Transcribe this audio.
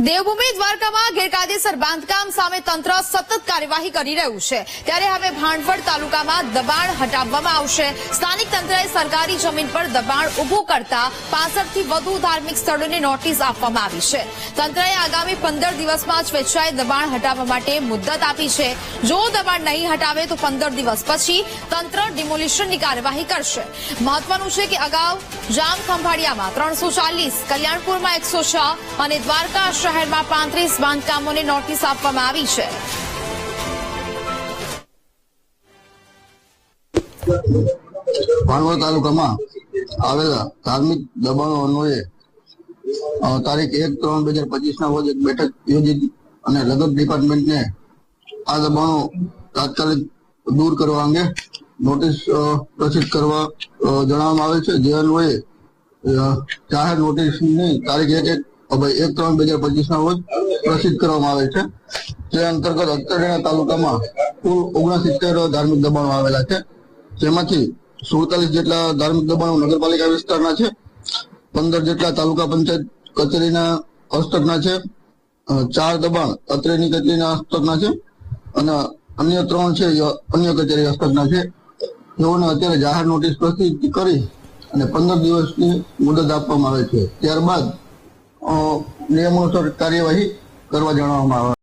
દેવભૂમિ દ્વારકામાં ગેરકાયદેસર બાંધકામ સામે તંત્ર સતત કાર્યવાહી કરી રહ્યું છે. ત્યારે હવે ભાંડવડ તાલુકામાં દબાણ હટાવવામાં આવશે. સ્થાનિક તંત્રએ સરકારી જમીન પર દબાણ ઉભું કરતા પાસઠથી વધુ ધાર્મિક સ્થળોને નોટિસ આપવામાં આવી છે. તંત્રએ આગામી પંદર દિવસમાં સ્વેચ્છાએ દબાણ હટાવવા માટે મુદ્દત આપી છે. જો દબાણ નહીં હટાવે તો પંદર દિવસ પછી તંત્ર ડિમોલિશનની કાર્યવાહી કરશે. મહત્વનું છે કે અગાઉ જામ ખંભાળિયામાં ત્રણસો ચાલીસ, કલ્યાણપુરમાં એકસો છ અને દ્વારકા શહેરમાં પાંત્રીસ બાંધકામોને નોટિસ આપવામાં આવી છે. ભાણવડ તાલુકામાં આવેલા ધાર્મિક દબાણો અન્વયે તારીખ એક ત્રણ બે હજાર પચીસ ના રોજ એક બેઠક યોજી અને લગત ડિપાર્ટમેન્ટને આ દબાણો તાત્કાલિક દૂર કરવા અંગે નોટિસ પ્રસિદ્ધ કરવા જણાવવામાં આવે છે. જે અન્વયે જાહેર નોટિસની તારીખ એક એક એક, ત્રણ, બે હજાર પચીસ ના રોજ પ્રસિદ્ધ કરવામાં આવે છે. જે અંતર્ગત અત્યારના તાલુકામાં કુલ ઓગણસિત્તેર ધાર્મિક દબાણો આવેલા છે. જેમાંથી સુડતાલીસ જેટલા ધાર્મિક દબાણો નગરપાલિકા વિસ્તારના છે. પંદર જેટલા તાલુકા પંચાયત કચેરીના હસ્તકના છે. ચાર દબાણ અત્રેની કચેરીના હસ્તકના છે. અને અન્ય ત્રણ છે અન્ય કચેરી હસ્તકના છે. તેઓને અત્યારે જાહેર નોટિસ પ્રસિદ્ધ કરી અને પંદર દિવસની મુદત આપવામાં આવે છે. ત્યારબાદ નિયમોસર કાર્યવાહી કરવા જણાવવામાં આવે.